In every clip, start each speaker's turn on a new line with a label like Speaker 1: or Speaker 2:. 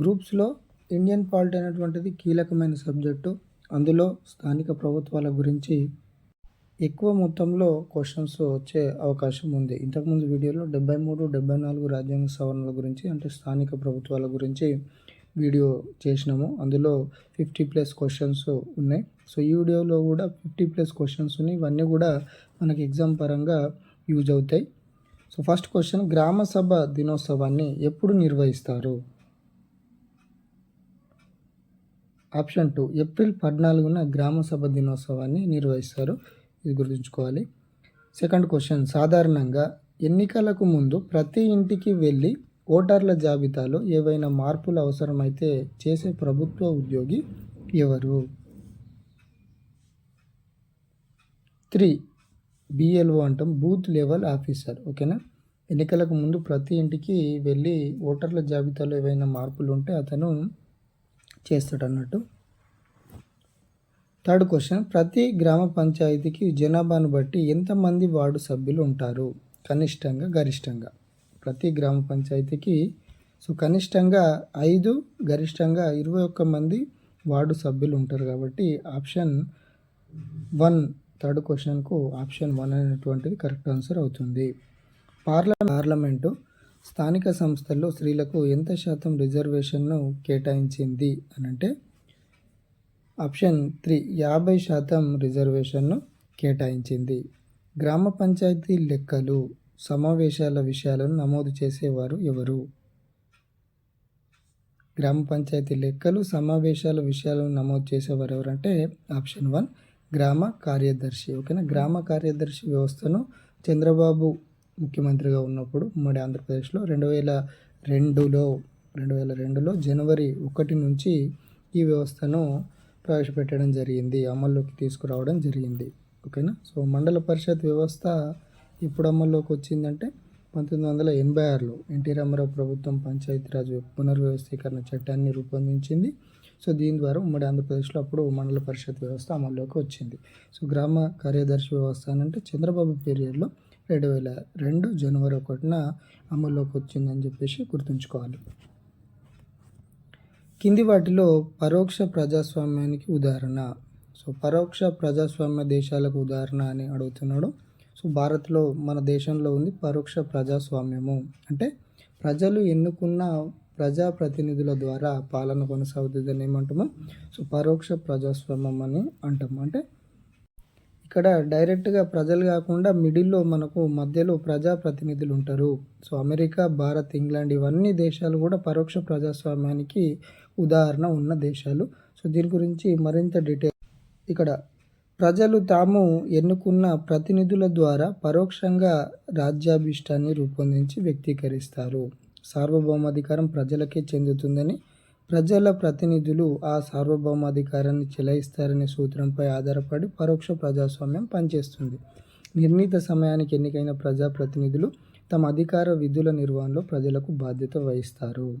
Speaker 1: గ్రూప్స్లో Indian polity అనేటువంటిది కీలకమైన సబ్జెక్టు. అందులో స్థానిక ప్రభుత్వాల గురించి ఎక్కువ మొత్తంలో క్వశ్చన్స్ వచ్చే అవకాశం ఉంది. ఇంతకుముందు వీడియోలో డెబ్బై మూడు డెబ్బై నాలుగు రాజ్యాంగ సవరణల గురించి అంటే స్థానిక ప్రభుత్వాల గురించి వీడియో చేసినాము. అందులో ఫిఫ్టీ ప్లస్ క్వశ్చన్స్ ఉన్నాయి. సో ఈ వీడియోలో కూడా ఫిఫ్టీ ప్లస్ క్వశ్చన్స్ ఉన్నాయి. ఇవన్నీ కూడా మనకి ఎగ్జామ్ పరంగా యూజ్ అవుతాయి. సో ఫస్ట్ క్వశ్చన్ గ్రామ సభ దినోత్సవాన్ని ఎప్పుడు నిర్వహిస్తారు? ఆప్షన్ టూ ఏప్రిల్ పద్నాలుగున గ్రామ సభ దినోత్సవాన్ని నిర్వహిస్తారు. ఇది గుర్తుంచుకోవాలి. సెకండ్ క్వశ్చన్ సాధారణంగా ఎన్నికలకు ముందు ప్రతి ఇంటికి వెళ్ళి ఓటర్ల జాబితాలో ఏవైనా మార్పులు అవసరమైతే చేసే ప్రభుత్వ ఉద్యోగి ఎవరు? త్రీ బిఎల్ఓ అంటాం బూత్ లెవెల్ ఆఫీసర్ ఓకేనా? ఎన్నికలకు ముందు ప్రతి ఇంటికి వెళ్ళి ఓటర్ల జాబితాలో ఏవైనా మార్పులు ఉంటే అతను చేస్తాడు అన్నట్టు థర్డ్ క్వశ్చన్ ప్రతి గ్రామ పంచాయతీకి జనాభాను బట్టి ఎంతమంది వార్డు సభ్యులు ఉంటారు? కనిష్టంగా గరిష్టంగా. ప్రతి గ్రామ పంచాయతీకి సో కనిష్టంగా ఐదు గరిష్టంగా ఇరవై ఒక్క మంది వార్డు సభ్యులు ఉంటారు కాబట్టి ఆప్షన్ వన్ థర్డ్ క్వశ్చన్కు ఆప్షన్ వన్ అనేటువంటిది కరెక్ట్ ఆన్సర్ అవుతుంది. పార్ల పార్లమెంటు స్థానిక సంస్థల్లో స్త్రీలకు ఎంత శాతం రిజర్వేషన్ను కేటాయించింది అని అంటే ఆప్షన్ త్రీ యాభై శాతం రిజర్వేషన్ను కేటాయించింది. గ్రామ పంచాయతీ లెక్కలు సమావేశాల విషయాలను నమోదు చేసేవారు ఎవరు? గ్రామ పంచాయతీ లెక్కలు సమావేశాల విషయాలను నమోదు చేసేవారు ఎవరంటే ఆప్షన్ వన్ గ్రామ కార్యదర్శి. ఓకేనా? గ్రామ కార్యదర్శి వ్యవస్థను చంద్రబాబు ముఖ్యమంత్రిగా ఉన్నప్పుడు ఉమ్మడి ఆంధ్రప్రదేశ్లో రెండు వేల రెండులో రెండు వేల రెండులో జనవరి ఒకటి నుంచి ఈ వ్యవస్థను ప్రవేశపెట్టడం జరిగింది అమల్లోకి తీసుకురావడం జరిగింది. ఓకేనా? సో మండల పరిషత్ వ్యవస్థ ఇప్పుడు అమల్లోకి వచ్చిందంటే పంతొమ్మిది వందల ఎనభై ఆరులో ఎన్టీ రామారావు ప్రభుత్వం పంచాయతీరాజ్ పునర్వ్యవస్థీకరణ చట్టాన్ని రూపొందించింది. సో దీని ద్వారా ఉమ్మడి ఆంధ్రప్రదేశ్లో అప్పుడు మండల పరిషత్ వ్యవస్థ అమల్లోకి వచ్చింది. సో గ్రామ కార్యదర్శి వ్యవస్థ అని అంటే చంద్రబాబు పీరియడ్లో రెండు వేల రెండు జనవరి ఒకటిన అమల్లోకి వచ్చిందని చెప్పేసి గుర్తుంచుకోవాలి. కింది వాటిలో పరోక్ష ప్రజాస్వామ్యానికి ఉదాహరణ. సో పరోక్ష ప్రజాస్వామ్య దేశాలకు ఉదాహరణ అని అడుగుతున్నాడు. సో భారత్లో మన దేశంలో ఉంది పరోక్ష ప్రజాస్వామ్యము. అంటే ప్రజలు ఎన్నుకున్న ప్రజాప్రతినిధుల ద్వారా పాలన కొనసాగుతుందని ఏమంటాము? సో పరోక్ష ప్రజాస్వామ్యం అని అంటాము. అంటే ఇక్కడ డైరెక్ట్గా ప్రజలు కాకుండా మిడిల్లో మనకు మధ్యలో ప్రజాప్రతినిధులు ఉంటారు సో అమెరికా భారత్ ఇంగ్లాండ్ ఇవన్నీ దేశాలు కూడా పరోక్ష ప్రజాస్వామ్యానికి ఉదాహరణ ఉన్న దేశాలు. సో దీని గురించి మరింత డీటెయిల్. ఇక్కడ ప్రజలు తాము ఎన్నుకున్న ప్రతినిధుల ద్వారా పరోక్షంగా రాజ్యాభిష్టాన్ని రూపొందించి వ్యక్తీకరిస్తారు. సార్వభౌమాధికారం ప్రజలకే చెందుతుందని ప్రజల ప్రతినిధులు ఆ సార్వభౌమాధికారాన్ని చెలాయిస్తారనే సూత్రంపై ఆధారపడి పరోక్ష ప్రజాస్వామ్యం పనిచేస్తుంది. నిర్ణీత సమయానికి ఎన్నికైన ప్రజాప్రతినిధులు తమ అధికార విధుల నిర్వహణలో ప్రజలకు బాధ్యత వహిస్తారు.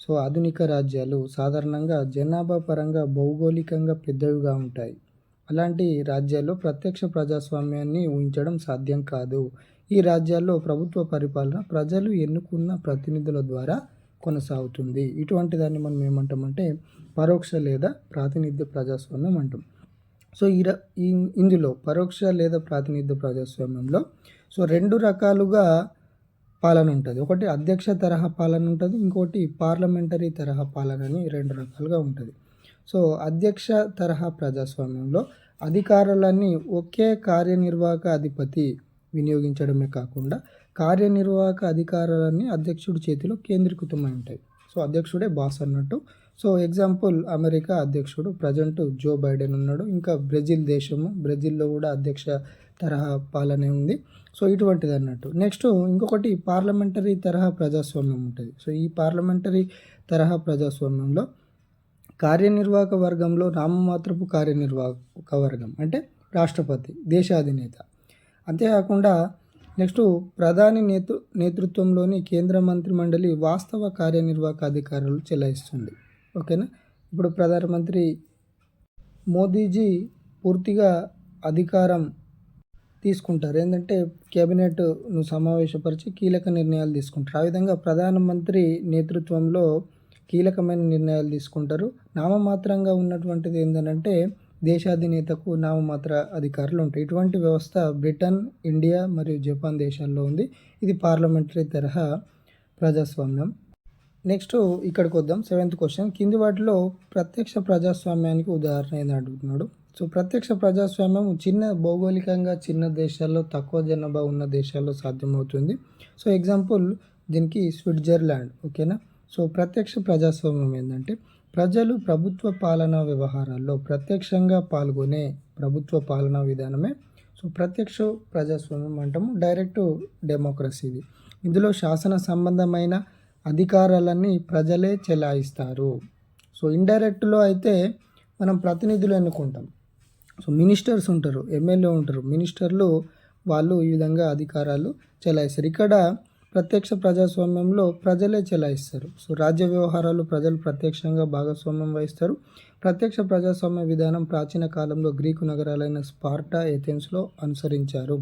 Speaker 1: సో ఆధునిక రాజ్యాలు సాధారణంగా జనాభా పరంగా భౌగోళికంగా పెద్దవిగా ఉంటాయి. అలాంటి రాజ్యాల్లో ప్రత్యక్ష ప్రజాస్వామ్యాన్ని ఊహించడం సాధ్యం కాదు. ఈ రాజ్యాల్లో ప్రభుత్వ పరిపాలన ప్రజలు ఎన్నుకున్న ప్రతినిధుల ద్వారా కొనసాగుతుంది. ఇటువంటి దాన్ని మనం ఏమంటామంటే పరోక్ష లేదా ప్రాతినిధ్య ప్రజాస్వామ్యం అంటాం. సో ఈ ర- ఇందులో పరోక్ష లేదా ప్రాతినిధ్య ప్రజాస్వామ్యంలో సో రెండు రకాలుగా పాలన ఉంటుంది. ఒకటి అధ్యక్ష తరహా పాలన ఉంటుంది ఇంకోటి పార్లమెంటరీ తరహా పాలన అని రెండు రకాలుగా ఉంటుంది. సో అధ్యక్ష తరహా ప్రజాస్వామ్యంలో అధికారాలన్నీ ఒకే కార్యనిర్వాహక అధిపతి వినియోగించడమే కాకుండా కార్యనిర్వాహక అధికారాలన్నీ అధ్యక్షుడి చేతిలో కేంద్రీకృతమై ఉంటాయి. సో అధ్యక్షుడే బాస్ అన్నట్టు. సో ఎగ్జాంపుల్ అమెరికా అధ్యక్షుడు ప్రజెంట్ జో బైడెన్ ఉన్నాడు. ఇంకా బ్రెజిల్ దేశము బ్రెజిల్లో కూడా అధ్యక్ష తరహా పాలనే ఉంది. సో ఇటువంటిది అన్నట్టు. నెక్స్ట్ ఇంకొకటి పార్లమెంటరీ తరహా ప్రజాస్వామ్యం ఉంటుంది. సో ఈ పార్లమెంటరీ తరహా ప్రజాస్వామ్యంలో కార్యనిర్వాహక వర్గంలో నామమాత్రపు కార్యనిర్వాహక వర్గం అంటే రాష్ట్రపతి దేశాధినేత. అంతేకాకుండా నెక్స్ట్ ప్రధాని నేతృ నేతృత్వంలోని కేంద్ర మంత్రి మండలి వాస్తవ కార్యనిర్వాహక అధికారులు చెలాయిస్తుంది. ఓకేనా? ఇప్పుడు ప్రధానమంత్రి మోదీజీ పూర్తిగా అధికారం తీసుకుంటారు. ఏంటంటే కేబినెట్ను సమావేశపరిచి కీలక నిర్ణయాలు తీసుకుంటారు. ఆ విధంగా ప్రధానమంత్రి నేతృత్వంలో కీలకమైన నిర్ణయాలు తీసుకుంటారు. నామమాత్రంగా ఉన్నటువంటిది ఏంటంటే దేశాధినేతకు నామమాత్ర అధికారులు ఉంటాయి ఇటువంటి వ్యవస్థ బ్రిటన్ ఇండియా మరియు జపాన్ దేశాల్లో ఉంది. ఇది పార్లమెంటరీ తరహా ప్రజాస్వామ్యం. నెక్స్ట్ ఇక్కడికి వద్దాం. Seventh question. కింది వాటిలో ప్రత్యక్ష ప్రజాస్వామ్యానికి ఉదాహరణ ఏంది అడుగుతున్నాడు. సో ప్రత్యక్ష ప్రజాస్వామ్యం చిన్న భౌగోళికంగా చిన్న దేశాల్లో తక్కువ జనాభా ఉన్న దేశాల్లో సాధ్యమవుతుంది. సో ఎగ్జాంపుల్ దీనికి స్విట్జర్లాండ్ ఓకేనా? సో ప్రత్యక్ష ప్రజాస్వామ్యం ఏంటంటే ప్రజలు ప్రభుత్వ పాలనా వ్యవహారాల్లో ప్రత్యక్షంగా పాల్గొనే ప్రభుత్వ పాలనా విధానమే. సో ప్రత్యక్ష ప్రజాస్వామ్యం అంటాము డైరెక్ట్ డెమోక్రసీ ఇది ఇందులో శాసన సంబంధమైన అధికారాలన్నీ ప్రజలే చెలాయిస్తారు. సో ఇండైరెక్ట్లో అయితే మనం ప్రతినిధులు ఎన్నుకుంటాం. సో మినిస్టర్స్ ఉంటారు ఎమ్మెల్యే ఉంటారు మినిస్టర్లు వాళ్ళు ఈ విధంగా అధికారాలు చెలాయిస్తారు. ఇక్కడ ప్రత్యక్ష ప్రజాస్వామ్యంలో ప్రజలే చెలాయిస్తారు. సో రాజ్య వ్యవహారాలు ప్రజలు ప్రత్యక్షంగా భాగస్వామ్యం వహిస్తారు. ప్రత్యక్ష ప్రజాస్వామ్య విధానం ప్రాచీన కాలంలో గ్రీకు నగరాలైన స్పార్టా ఏథెన్స్లో అనుసరించారు.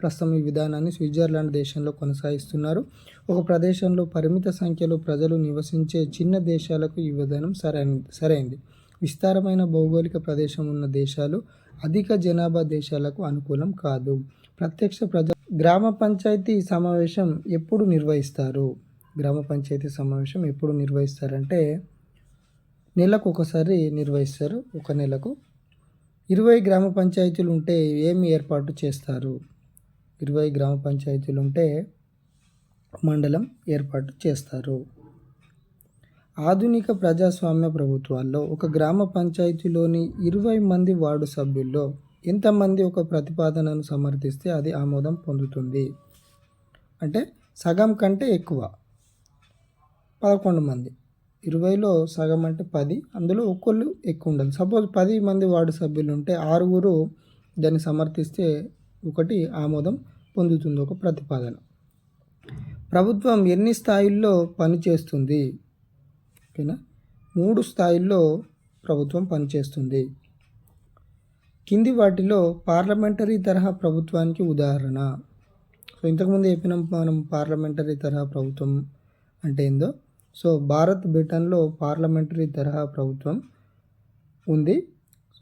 Speaker 1: ప్రస్తుతం ఈ విధానాన్ని స్విట్జర్లాండ్ దేశంలో కొనసాగిస్తున్నారు. ఒక ప్రదేశంలో పరిమిత సంఖ్యలో ప్రజలు నివసించే చిన్న దేశాలకు ఈ విధానం సరైన సరైంది. విస్తారమైన భౌగోళిక ప్రదేశం ఉన్న దేశాలు అధిక జనాభా దేశాలకు అనుకూలం కాదు. ప్రత్యక్ష ప్రజా గ్రామ పంచాయతీ సమావేశం ఎప్పుడు నిర్వహిస్తారు? గ్రామ పంచాయతీ సమావేశం ఎప్పుడు నిర్వహిస్తారంటే నెలకు ఒకసారి నిర్వహిస్తారు. ఒక నెలకు ఇరవై గ్రామ పంచాయతీలు ఉంటే ఏమి ఏర్పాటు చేస్తారు? ఇరవై గ్రామ పంచాయతీలు ఉంటే మండలం ఏర్పాటు చేస్తారు. ఆధునిక ప్రజాస్వామ్య ప్రభుత్వాల్లో ఒక గ్రామ పంచాయతీలోని ఇరవై మంది వార్డు సభ్యుల్లో ఎంతమంది ఒక ప్రతిపాదనను సమర్థిస్తే అది ఆమోదం పొందుతుంది. అంటే సగం కంటే ఎక్కువ. పదకొండు మంది. ఇరవైలో సగం అంటే పది. అందులో ఒక్కళ్ళు ఎక్కువ ఉండాలి. సపోజ్ పది మంది వార్డు సభ్యులు ఉంటే ఆరుగురు దాన్ని సమర్థిస్తే ఒకటి ఆమోదం పొందుతుంది ఒక ప్రతిపాదన. ప్రభుత్వం ఎన్ని స్థాయిల్లో పనిచేస్తుంది? ఓకేనా? మూడు స్థాయిల్లో ప్రభుత్వం పనిచేస్తుంది. కింది వాటిలో పార్లమెంటరీ తరహా ప్రభుత్వానికి ఉదాహరణ. సో ఇంతకుముందు చెప్పినాం మనం పార్లమెంటరీ తరహా ప్రభుత్వం అంటే ఏందో? సో భారత్ బ్రిటన్లో పార్లమెంటరీ తరహా ప్రభుత్వం ఉంది.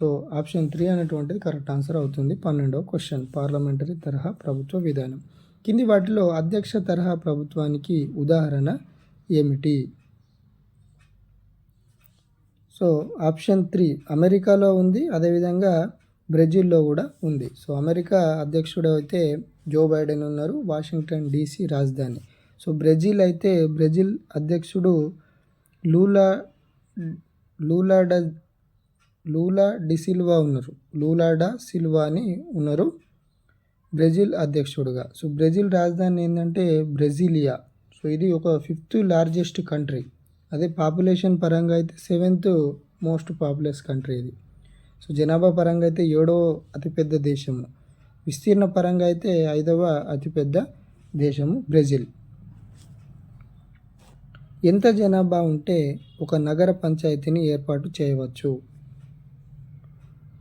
Speaker 1: సో ఆప్షన్ త్రీ అనేటువంటిది కరెక్ట్ ఆన్సర్ అవుతుంది. పన్నెండవ క్వశ్చన్ పార్లమెంటరీ తరహా ప్రభుత్వ విధానం. కింది వాటిలో అధ్యక్ష తరహా ప్రభుత్వానికి ఉదాహరణ ఏమిటి? సో ఆప్షన్ త్రీ అమెరికాలో ఉంది. అదేవిధంగా బ్రెజిల్లో కూడా ఉంది. సో అమెరికా అధ్యక్షుడు అయితే జో బైడెన్ ఉన్నారు వాషింగ్టన్ డీసీ రాజధాని. సో బ్రెజిల్ అయితే బ్రెజిల్ అధ్యక్షుడు Lula Lula da Lula da Silva ఉన్నారు. లూలాడా సిల్వా అని ఉన్నారు బ్రెజిల్ అధ్యక్షుడుగా. సో బ్రెజిల్ రాజధాని ఏంటంటే బ్రెజిలియా. సో ఇది ఒక ఫిఫ్త్ లార్జెస్ట్ కంట్రీ. అదే పాపులేషన్ పరంగా అయితే సెవెంత్ మోస్ట్ పాపులస్ కంట్రీ ఇది. సో జనాభా పరంగా అయితే ఏడవ అతిపెద్ద దేశము. విస్తీర్ణ పరంగా అయితే ఐదవ అతిపెద్ద దేశము బ్రెజిల్. ఎంత జనాభా ఉంటే ఒక నగర పంచాయతీని ఏర్పాటు చేయవచ్చు?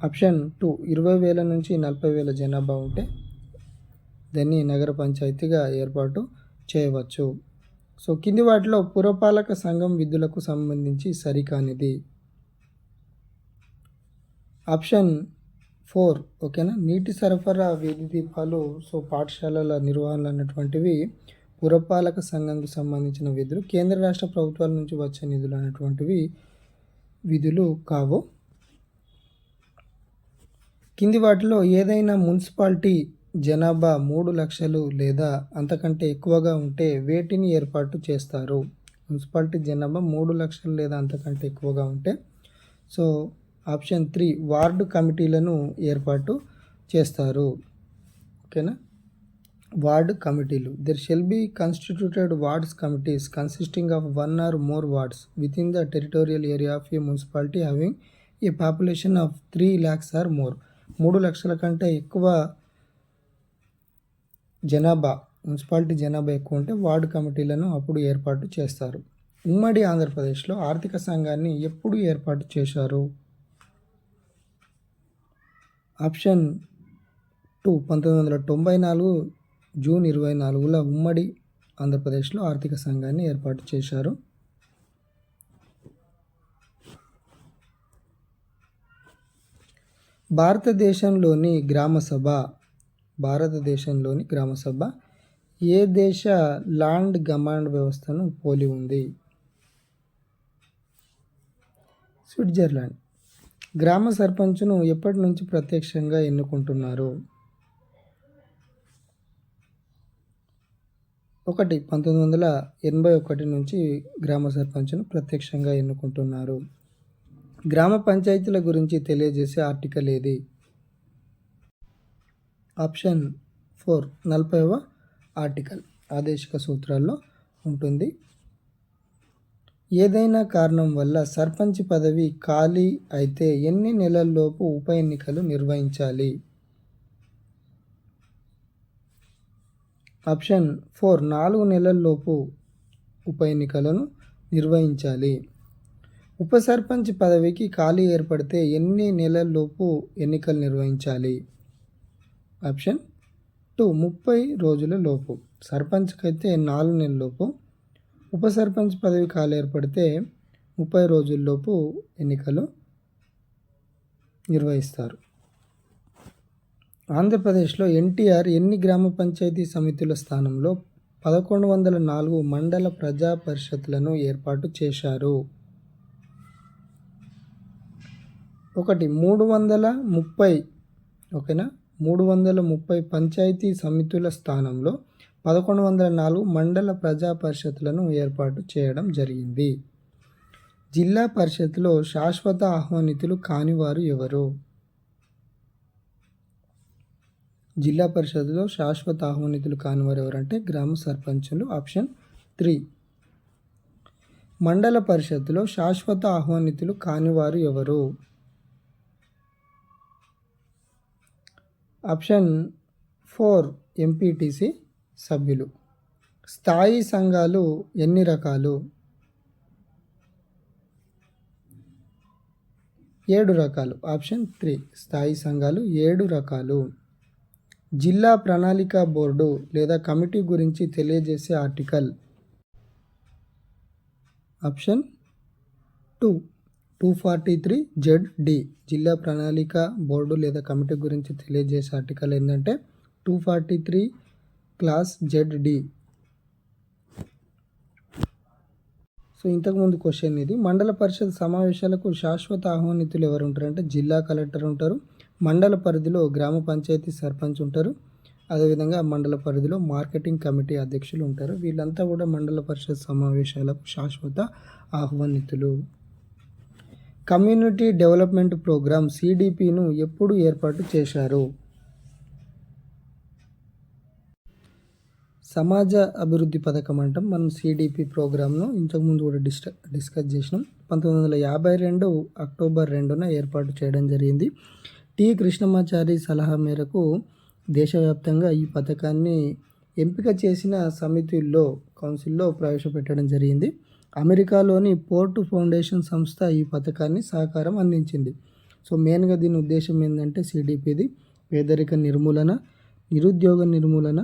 Speaker 1: ఆప్షన్ టూ ఇరవై వేల నుంచి నలభై వేల జనాభా ఉంటే దాన్ని నగర పంచాయతీగా ఏర్పాటు చేయవచ్చు. సో కింది వాటిలో పురపాలక సంఘం విధులకు సంబంధించి సరికానిది. ఆప్షన్ ఫోర్ ఓకేనా? నీటి సరఫరా వీధి దీపాలు సో పాఠశాలల నిర్వహణ అన్నటువంటివి పురపాలక సంఘంకు సంబంధించిన విధులు కేంద్ర రాష్ట్ర ప్రభుత్వాల నుంచి వచ్చే నిధులు అనేటువంటివి విధులు కావు. కింది వాటిలో ఏదైనా మున్సిపాలిటీ జనాభా మూడు లక్షలు లేదా అంతకంటే ఎక్కువగా ఉంటే వేటిని ఏర్పాటు చేస్తారు? మున్సిపాలిటీ జనాభా మూడు లక్షలు లేదా అంతకంటే ఎక్కువగా ఉంటే సో ఆప్షన్ త్రీ వార్డు కమిటీలను ఏర్పాటు చేస్తారు. ఓకేనా? వార్డ్ కమిటీలు. There shall be constituted wards committees consisting of one or more wards within the territorial area of a municipality having a population of three lakhs or more మూడు లక్షల కంటే ఎక్కువ జనాభా మున్సిపాలిటీ జనాభా ఎక్కువ ఉంటే వార్డు కమిటీలను అప్పుడు ఏర్పాటు చేస్తారు. ఉమ్మడి ఆంధ్రప్రదేశ్లో ఆర్థిక సంఘాన్ని ఎప్పుడు ఏర్పాటు చేశారు? ఆప్షన్ టూ పంతొమ్మిది వందల తొంభై నాలుగు జూన్ ఇరవై నాలుగులో ఉమ్మడి ఆంధ్రప్రదేశ్లో ఆర్థిక సంఘాన్ని ఏర్పాటు చేశారు. భారతదేశంలోని గ్రామసభ భారతదేశంలోని గ్రామసభ ఏ దేశ ల్యాండ్ గమాండ్ వ్యవస్థను పోలి ఉంది? స్విట్జర్లాండ్. గ్రామ సర్పంచ్ను ఎప్పటి నుంచి ప్రత్యక్షంగా ఎన్నుకుంటున్నారు? ఒకటి పంతొమ్మిది వందల ఎనభై ఒకటి నుంచి గ్రామ సర్పంచ్ను ప్రత్యక్షంగా ఎన్నుకుంటున్నారు. గ్రామ పంచాయతీల గురించి తెలియజేసే ఆర్టికల్ ఏది? ఆప్షన్ ఫోర్ నలభైవ ఆర్టికల్. ఆదేశిక సూత్రాల్లో ఉంటుంది. ఏదైనా కారణం వల్ల సర్పంచ్ పదవి ఖాళీ అయితే ఎన్ని నెలల్లోపు ఉప ఎన్నికలు నిర్వహించాలి? ఆప్షన్ ఫోర్ నాలుగు నెలల్లోపు ఉప ఎన్నికలను నిర్వహించాలి. ఉప సర్పంచ్ పదవికి ఖాళీ ఏర్పడితే ఎన్ని నెలల్లోపు ఎన్నికలు నిర్వహించాలి? ఆప్షన్ టూ ముప్పై రోజుల లోపు. సర్పంచ్కి అయితే నాలుగు నెలల లోపు ఉప సర్పంచ్ పదవి ఖాళీ ఏర్పడితే ముప్పై రోజుల్లోపు ఎన్నికలు నిర్వహిస్తారు. ఆంధ్రప్రదేశ్లో ఎన్టీఆర్ ఎన్ని గ్రామ పంచాయతీ సమితుల స్థానంలో పదకొండు వందల నాలుగు మండల ప్రజా పరిషత్లను ఏర్పాటు చేశారు? ఒకటి మూడు వందల ముప్పై ఓకేనా? మూడు వందల ముప్పై పంచాయతీ సమితుల స్థానంలో పదకొండు వందల నాలుగు మండల ప్రజా పరిషత్లను ఏర్పాటు చేయడం జరిగింది. జిల్లా పరిషత్లో శాశ్వత ఆహ్వానితులు కానివారు ఎవరు? జిల్లా పరిషత్లో శాశ్వత ఆహ్వానితులు కానివారు ఎవరంటే గ్రామ సర్పంచులు ఆప్షన్ త్రీ. మండల పరిషత్లో శాశ్వత ఆహ్వానితులు కానివారు ఎవరు? Option four MPTC. సభ్యులు. స్థాయి సంఘాలు ఎన్ని రకాలు? ఏడు రకాలు. Option three. స్థాయి సంఘాలు ఏడు రకాలు. జిల్లా ప్రణాళిక బోర్డు లేదా కమిటీ గురించి తెలియజేసే article. Option two. Two forty three Z D. జిల్లా ప్రణాళిక బోర్డు లేదా కమిటీ గురించి తెలియజేసే ఆర్టికల్ ఏంటంటే two forty three clause ZD so ఇంతకుముందు క్వశ్చన్ ఇది. మండల పరిషత్ సమావేశాలకు శాశ్వత ఆహ్వానితులు ఎవరు ఉంటారంటే జిల్లా కలెక్టర్ ఉంటారు. మండల పరిధిలో గ్రామ పంచాయతీ సర్పంచ్ ఉంటారు. అదేవిధంగా మండల పరిధిలో మార్కెటింగ్ కమిటీ అధ్యక్షులు ఉంటారు. వీళ్ళంతా కూడా మండల పరిషత్ సమావేశాలకు శాశ్వత ఆహ్వానితులు కమ్యూనిటీ డెవలప్మెంట్ ప్రోగ్రామ్ సిడిపిను ఎప్పుడు ఏర్పాటు చేశారు? సమాజ అభివృద్ధి పథకం అంటాం. మనం సిడిపి ప్రోగ్రామ్ను ఇంతకుముందు కూడా డిస్ట డిస్కస్ చేసినాం. పంతొమ్మిది వందల యాభై రెండు అక్టోబర్ రెండున ఏర్పాటు చేయడం జరిగింది. టి. కృష్ణమాచారి సలహా మేరకు దేశవ్యాప్తంగా ఈ పథకాన్ని ఎంపిక చేసిన సమితుల్లో కౌన్సిల్లో ప్రవేశపెట్టడం జరిగింది. అమెరికాలోని పోర్టు ఫౌండేషన్ సంస్థ ఈ పథకాన్ని సహకారం అందించింది. సో మెయిన్గా దీని ఉద్దేశం ఏంటంటే సిడిపిది పేదరిక నిర్మూలన నిరుద్యోగ నిర్మూలన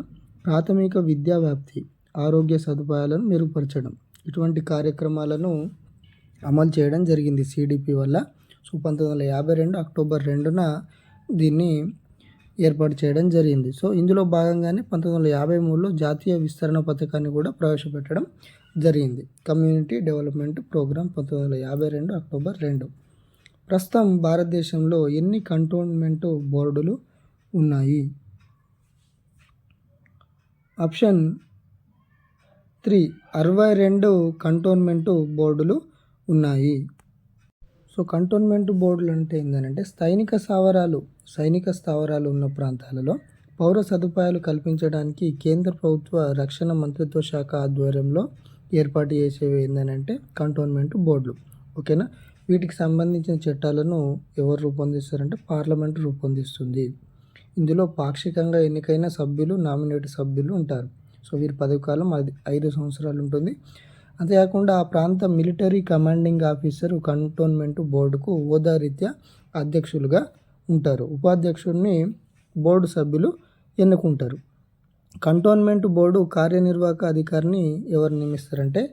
Speaker 1: ప్రాథమిక విద్యా వ్యాప్తి ఆరోగ్య సదుపాయాలను మెరుగుపరచడం. ఇటువంటి కార్యక్రమాలను అమలు చేయడం జరిగింది. సిడిపి వల్ల సో పంతొమ్మిది వందల యాభై రెండు అక్టోబర్ రెండున దీన్ని ఏర్పాటు చేయడం జరిగింది. సో ఇందులో భాగంగానే పంతొమ్మిది వందల యాభై మూడులో జాతీయ విస్తరణ పథకాన్ని కూడా ప్రవేశపెట్టడం జరిగింది. కమ్యూనిటీ డెవలప్మెంట్ ప్రోగ్రాం పంతొమ్మిది వందల యాభై రెండు అక్టోబర్ రెండు. ప్రస్తుతం భారతదేశంలో ఎన్ని కంటోన్మెంట్ బోర్డులు ఉన్నాయి? ఆప్షన్ త్రీ అరవై రెండు కంటోన్మెంటు బోర్డులు ఉన్నాయి. సో కంటోన్మెంట్ బోర్డులు అంటే ఏంటంటే సైనిక స్థావరాలు సైనిక స్థావరాలు ఉన్న ప్రాంతాలలో పౌర సదుపాయాలు కల్పించడానికి కేంద్ర ప్రభుత్వ రక్షణ మంత్రిత్వ శాఖ ఆధ్వర్యంలో ఏర్పాటు చేసేవి ఏంటంటే కంటోన్మెంట్ బోర్డులు. ఓకేనా? వీటికి సంబంధించిన చట్టాలను ఎవరు రూపొందిస్తారంటే పార్లమెంట్ రూపొందిస్తుంది. ఇందులో పాక్షికంగా ఎన్నికైన సభ్యులు నామినేట్ సభ్యులు ఉంటారు. సో వీరి పదవి కాలం అది ఐదు సంవత్సరాలు ఉంటుంది. అంతేకాకుండా ఆ ప్రాంత మిలిటరీ కమాండింగ్ ఆఫీసర్ కంటోన్మెంట్ బోర్డుకు హోదా రీత్యా అధ్యక్షులుగా ఉంటారు. ఉపాధ్యక్షుడిని బోర్డు సభ్యులు ఎన్నుకుంటారు. కంటోన్మెంట్ బోర్డు కార్యనిర్వాహక అధికారిని ఎవరు నియమిస్తారంటే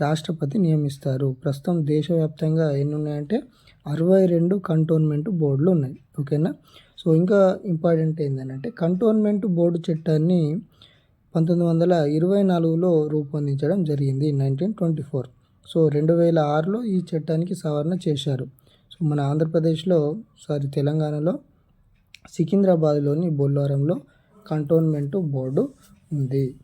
Speaker 1: రాష్ట్రపతి నియమిస్తారు. ప్రస్తుతం దేశవ్యాప్తంగా ఎన్ని ఉన్నాయంటే అరవై రెండు కంటోన్మెంట్ బోర్డులు ఉన్నాయి. ఓకేనా? సో ఇంకా ఇంపార్టెంట్ ఏంటంటే కంటోన్మెంట్ బోర్డు చట్టాన్ని పంతొమ్మిది వందల ఇరవై నాలుగులో రూపొందించడం జరిగింది నైన్టీన్ ట్వంటీ ఫోర్. సో రెండు వేల ఆరులో ఈ చట్టానికి సవరణ చేశారు. సో మన ఆంధ్రప్రదేశ్లో సారీ తెలంగాణలో సికింద్రాబాద్లోని బొల్లారంలో కంటోన్మెంట్ బోర్డు ఉంది.